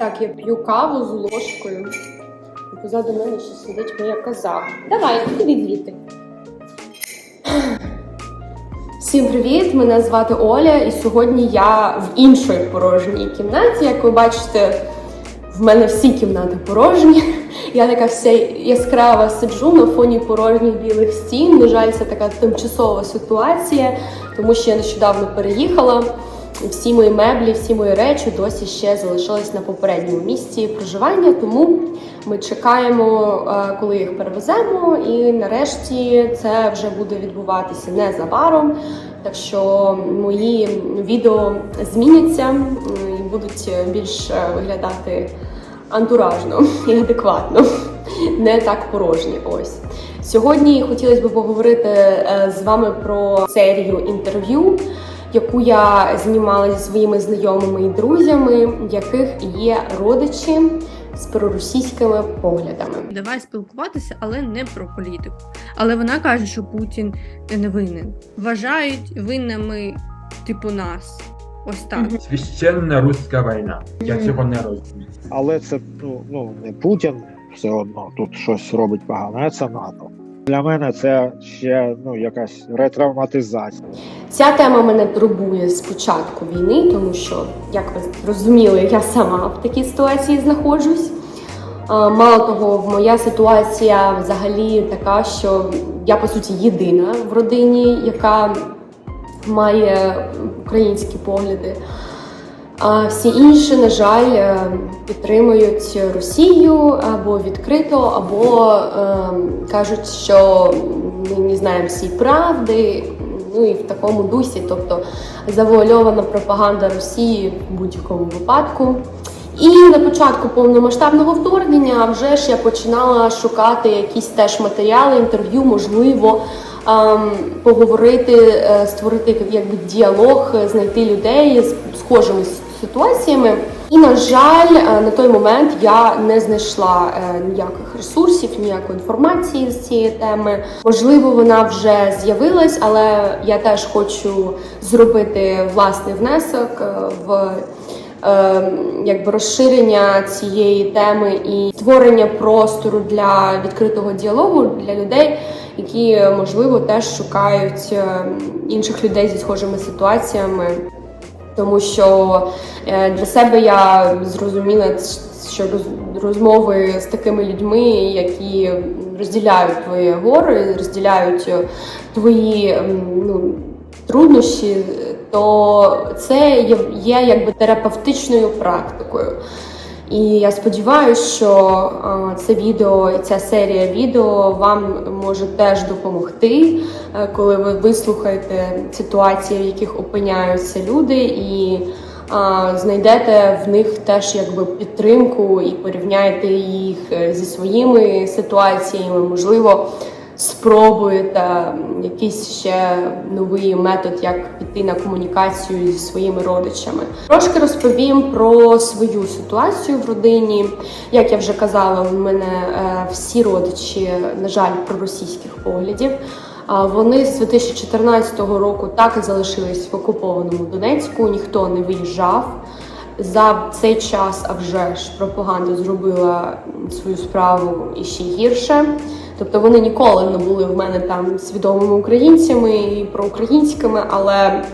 Так, я п'ю каву з ложкою. Позаду мене ще сидить моя коза. Давай, іди звідти. Всім привіт! Мене звати Оля, і сьогодні я в іншій порожній кімнаті. Як ви бачите, в мене всі кімнати порожні. Я така вся яскрава сиджу на фоні порожніх білих стін. На жаль, це така тимчасова ситуація, тому що я нещодавно переїхала. Всі мої меблі, всі мої речі досі ще залишились на попередньому місці проживання. Тому ми чекаємо, е, коли їх перевеземо, і нарешті це вже буде відбуватися незабаром. Так що мої відео зміняться і будуть більш е, виглядати антуражно і адекватно, не так порожні. Ось сьогодні хотілося б поговорити е, з вами про серію інтерв'ю, яку я знімала зі своїми знайомими і друзями, яких є родичі з проросійськими поглядами. Давай спілкуватися, але не про політику. Але вона каже, що Путін не винен. Вважають винними, типу, нас. Ось так. Священна руська війна. Я цього не розумію. але це ну, ну не Путін все одно тут щось робить погано, а це НАТО. Для мене це ще ну якась ретравматизація. Ця тема мене турбує з початку війни, тому що, як ви зрозуміли, я сама в такій ситуації знаходжусь. Мало того, моя ситуація взагалі така, що я по суті єдина в родині, яка має українські погляди. А всі інші, на жаль, е, підтримують Росію або відкрито, або е, кажуть, що ми не знаємо всій правди. Ну і в такому дусі, тобто завуальована пропаганда Росії в будь-якому випадку. І на початку повномасштабного вторгнення вже ж я починала шукати якісь теж матеріали, інтерв'ю, можливо, ем, поговорити, е, створити якби діалог, знайти людей з схожими ситуаціями. І на жаль, е, на той момент я не знайшла е, ніяких ресурсів, ніякої інформації з цієї теми. Можливо, вона вже з'явилась, але я теж хочу зробити власний внесок е, в якби розширення цієї теми і створення простору для відкритого діалогу для людей, які можливо теж шукають інших людей зі схожими ситуаціями. Тому що е, для себе я зрозуміла, що роз- розмови з такими людьми, які розділяють твої гори, розділяють е, твої ну, труднощі, то це є, є якби терапевтичною практикою. І я сподіваюся, що це відео і ця серія відео вам може теж допомогти, е, коли ви вислухаєте ситуації, в яких опиняються люди, і знайдете в них теж якби підтримку і порівняєте їх е, зі своїми ситуаціями. Можливо, спробуєте якийсь ще новий метод, як піти на комунікацію зі своїми родичами. Трошки розповім про свою ситуацію в родині. Як я вже казала, у мене е, всі родичі, на жаль, проросійських поглядів. Вони з 2014 року так і залишились в окупованому Донецьку, ніхто не виїжджав. За цей час, а вже ж пропаганда зробила свою справу і ще гірше. Тобто вони ніколи не були в мене там свідомими українцями і проукраїнськими, але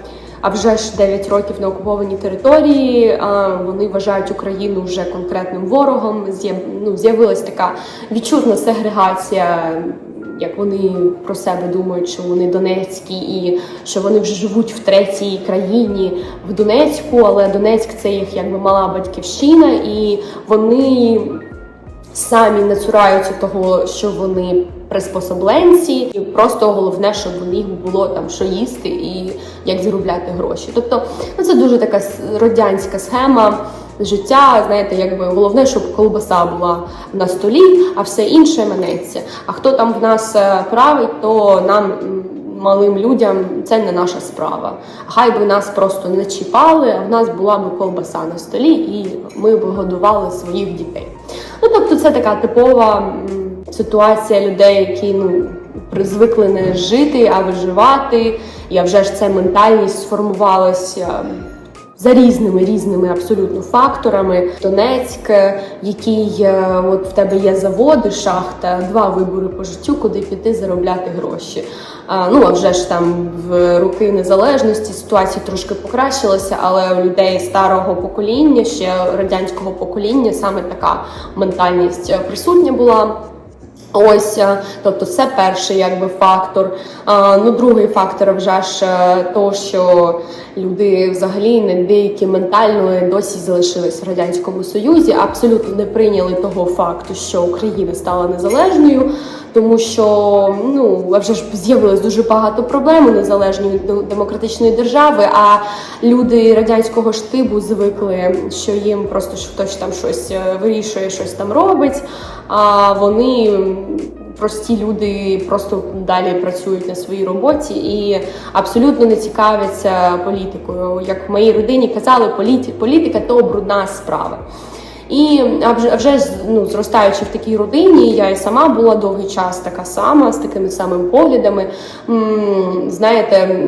а вже ж 9 років на окупованій території. Вони вважають Україну вже конкретним ворогом. Ну, з'явилась така відчутна сегрегація. Як вони про себе думають, що вони донецькі і що вони вже живуть в третій країні в Донецьку, але Донецьк це їх якби мала батьківщина, і вони самі не цураються того, що вони приспособленці, і просто головне, щоб у них було там що їсти і як заробляти гроші. Тобто, ну це дуже така радянська схема. Життя, знаєте, якби головне, щоб колбаса була на столі, а все інше минеться. А хто там в нас е, править, то нам малим людям це не наша справа. Хай би нас просто не чіпали, а в нас була б колбаса на столі, і ми б годували своїх дітей. Ну тобто, це така типова ситуація людей, які ну звикли не жити, а виживати. Я вже ж це ментальність сформувалася За різними різними абсолютно факторами. Донецьк, е, який е, от в тебе є заводи, шахта, два вибори по життю, куди піти заробляти гроші. А, ну а вже ж там в роки незалежності ситуація трошки покращилася, але у людей старого покоління, ще радянського покоління, саме така ментальність е, присутня була. Ось, е, тобто, це перший якби фактор. А, ну, другий фактор вже ж е, то, що люди взагалі не деякі ментально досі залишились в радянському союзі, абсолютно не прийняли того факту, що Україна стала незалежною, тому що ну вже ж з'явилось дуже багато проблем у незалежної демократичної держави. А люди радянського штибу звикли, що їм просто хтось там щось е, вирішує, щось там робить. А вони прості люди просто далі працюють на своїй роботі і абсолютно не цікавляться політикою. Як в моїй родині казали, політика то брудна справа. І а вже, ну, зростаючи в такій родині, я і сама була довгий час така сама, з такими самими поглядами. Знаєте,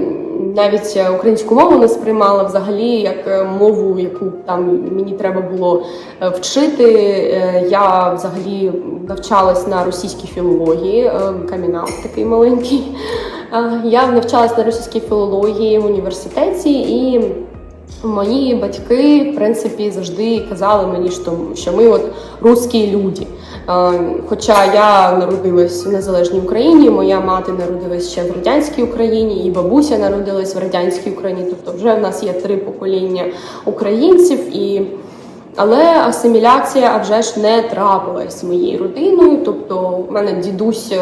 навіть українську мову не сприймала взагалі як е, мову, яку там мені треба було е, вчити. Е, Я взагалі навчалась на російській філології, камінаут такий маленький. Я навчалась на російській філології в університеті і. Мої батьки, в принципі, завжди казали мені, що, ми от русські люди. Хоча я народилась в незалежній Україні, моя мати народилась ще в радянській Україні, і бабуся народилась в радянській Україні. Тобто, вже в нас є три покоління українців і. Але асиміляція а вже ж не трапилась моєю родиною. Тобто, в мене дідусь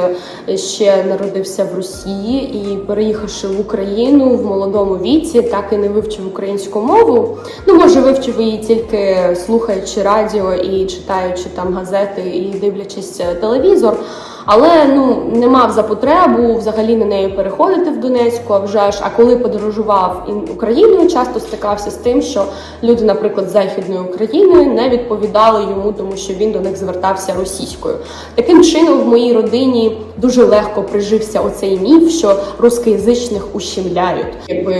е, ще народився в Росії і, переїхавши в Україну в молодому віці, так і не вивчив українську мову. Ну, може, вивчив її тільки слухаючи радіо і читаючи там газети і дивлячись е, телевізор. Але ну не мав за потребу взагалі на неї переходити в Донецьку. А вже ж, а коли подорожував і Україною, часто стикався з тим, що люди, наприклад, з західної України не відповідали йому, тому що він до них звертався російською. Таким чином, в моїй родині дуже легко прижився оцей міф, що рускоязичних ущемляють. Якби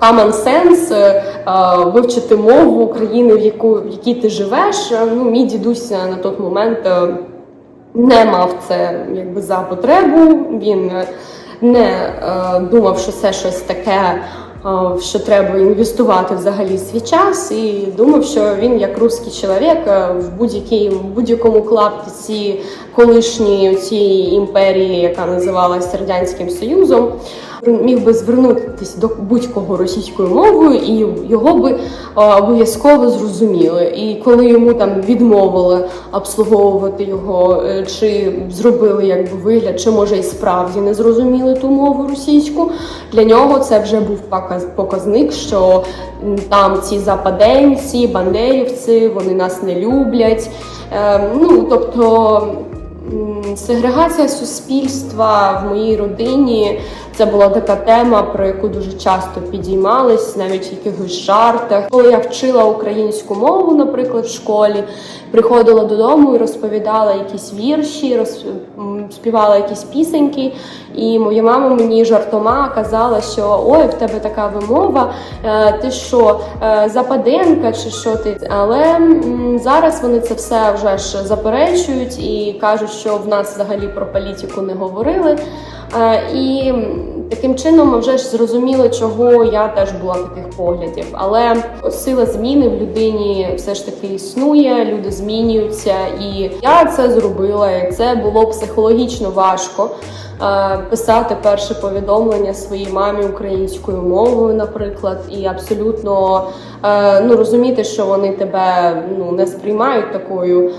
common sense е, е, вивчити мову України, в яку в якій ти живеш. е, Ну, мій дідусь на той момент. Не мав це якби за потребу. Він е, не е, думав, що це щось таке, е, що треба інвестувати взагалі свій час, і думав, що він як русський чоловік е, в будь-якій будь-якому клаптиці колишньої цієї імперії, яка називалася Радянським Союзом. Міг би звернутися до будь-кого російською мовою, і його би обов'язково зрозуміли. І коли йому там відмовили обслуговувати його, е, чи зробили якби вигляд, чи може і справді не зрозуміли ту мову російську, для нього це вже був показник, що там ці западенці, бандерівці, вони нас не люблять. Е, Ну тобто. Mm. Сегрегація суспільства в моїй родині це була така тема, про яку дуже часто підіймались, навіть в якихось жартах. Коли я вчила українську мову, наприклад, в школі, приходила додому і розповідала якісь вірші, роз... співала якісь пісеньки. І моя мама мені жартома казала, що ой, в тебе така вимова, е, ти що, е, западенка чи що ти? Але зараз вони це все вже ж заперечують і кажуть, що в нас взагалі про політику не говорили. Е, І таким чином ми вже ж зрозуміли, чого я теж була таких поглядів. Але сила зміни в людині все ж таки існує, люди змінюються, і я це зробила. І це було психологічно важко. е, Писати перше повідомлення своїй мамі українською мовою, наприклад, і абсолютно е, ну розуміти, що вони тебе ну не сприймають такою.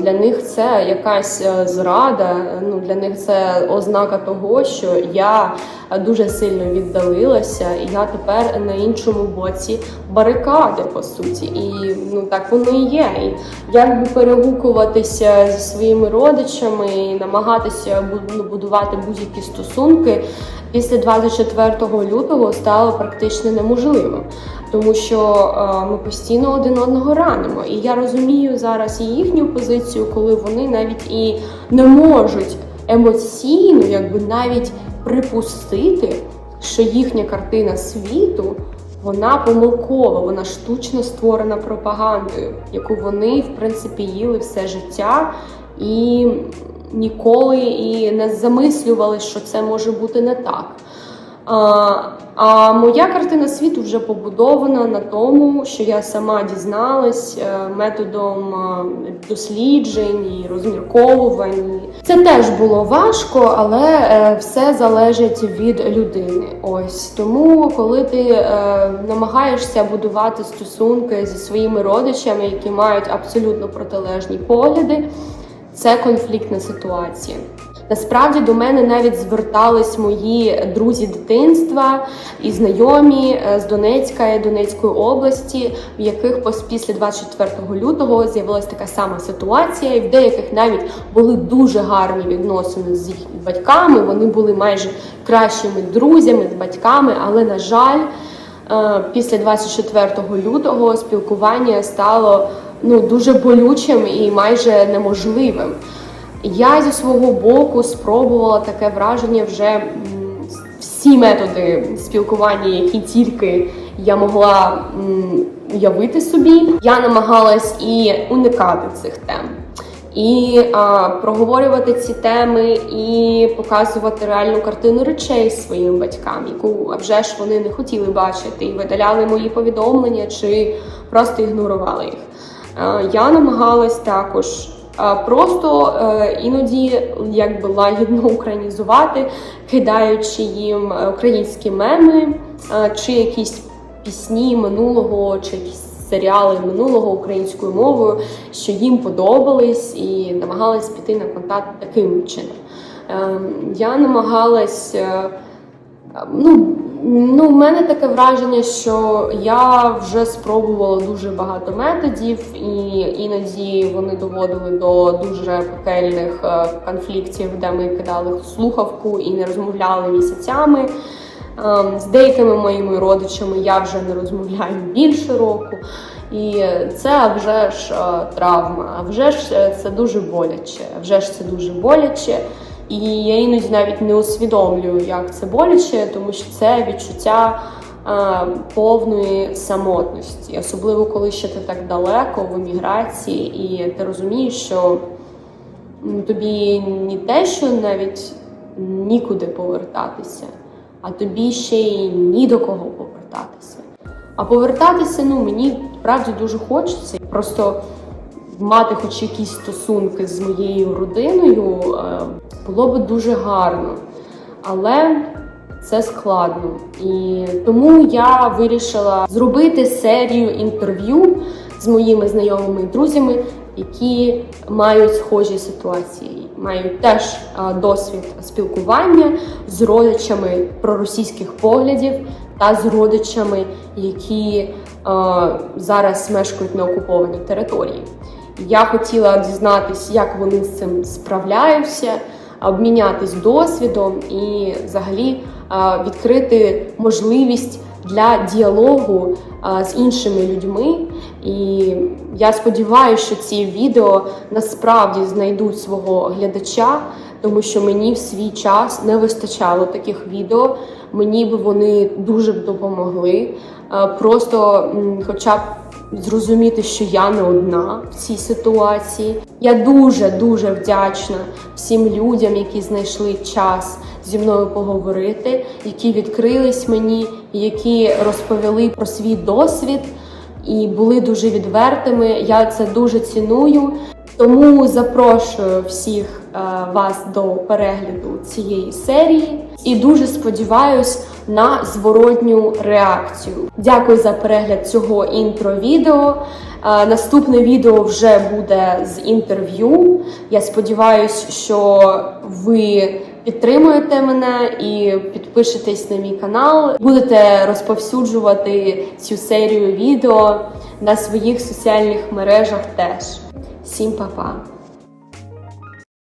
Для них це якась е, зрада. Ну для них це ознака того, що я дуже сильно віддалилася, і я тепер на іншому боці барикади, по суті. І ну так воно і є. І як би перегукуватися зі своїми родичами і намагатися ну, будувати будь-які стосунки після 24 лютого стало практично неможливим. Тому що е, ми постійно один одного ранимо. І я розумію зараз і їхню позицію, коли вони навіть і не можуть емоційно, якби навіть припустити, що їхня картина світу вона помилкова, вона штучно створена пропагандою, яку вони в принципі їли все життя і ніколи і не замислювали, що це може бути не так. А, моя картина світу вже побудована на тому, що я сама дізналась е, методом е, досліджень і розмірковувань. Це теж було важко, але е, все залежить від людини. Ось тому, коли ти намагаєшся будувати стосунки зі своїми родичами, які мають абсолютно протилежні погляди, це конфліктна ситуація. Насправді до мене навіть звертались мої друзі дитинства і знайомі е, з Донецька і Донецької області, в яких після 24 лютого з'явилася така сама ситуація, і в деяких навіть були дуже гарні відносини з їх батьками. Вони були майже кращими друзями з батьками, але на жаль. Е, Після 24 лютого спілкування стало ну дуже болючим і майже неможливим. Я зі свого боку спробувала таке враження вже всі методи спілкування, які тільки я могла уявити собі. Я намагалась і уникати цих тем. І а, проговорювати ці теми і показувати реальну картину речей своїм батькам, яку а вже ж вони не хотіли бачити, і видаляли мої повідомлення чи просто ігнорували їх. Е, Я намагалась також просто е, іноді якби лагідно українізувати, кидаючи їм е, українські меми е, чи якісь пісні минулого, чи якісь серіали минулого українською мовою, що їм подобались, і намагалась піти на контакт таким чином. Ем, Я намагалась. Ну, ну, в мене таке враження, що я вже спробувала дуже багато методів, і іноді вони доводили до дуже пекельних е, конфліктів, де ми кидали слухавку і не розмовляли місяцями. Ем, З деякими моїми родичами я вже не розмовляю більше року. І це вже ж е, травма, а вже ж е, це дуже боляче. Вже ж це дуже боляче. І я іноді навіть не усвідомлюю, як це боляче, тому що це відчуття е, повної самотності, особливо коли ще ти так далеко в еміграції, і ти розумієш, що тобі не те, що навіть нікуди повертатися, а тобі ще й ні до кого повертатися. А повертатися, ну мені справді дуже хочеться. Просто мати хоч якісь стосунки з моєю родиною е, було би дуже гарно. Але це складно. І тому я вирішила зробити серію інтерв'ю з моїми знайомими і друзями, які мають схожі ситуації, мають теж е, досвід спілкування з родичами проросійських поглядів та з родичами, які е, зараз мешкають на окупованій території. Я хотіла дізнатися, як вони з цим справляються, обмінятись досвідом і взагалі е, відкрити можливість для діалогу е, з іншими людьми. І я сподіваюся, що ці відео насправді знайдуть свого глядача, тому що мені в свій час не вистачало таких відео. Мені би вони дуже б допомогли. Е, Просто, хоча б зрозуміти, що я не одна в цій ситуації. Я дуже дуже вдячна всім людям, які знайшли час зі мною поговорити, які відкрились мені, які розповіли про свій досвід і були дуже відвертими. Я це дуже ціную. Тому запрошую всіх вас до перегляду цієї серії і дуже сподіваюсь на зворотню реакцію. Дякую за перегляд цього інтро-відео. Е, Наступне відео вже буде з інтерв'ю. Я сподіваюся, що ви підтримуєте мене і підпишетесь на мій канал. Будете розповсюджувати цю серію відео на своїх соціальних мережах теж. Всім па-па!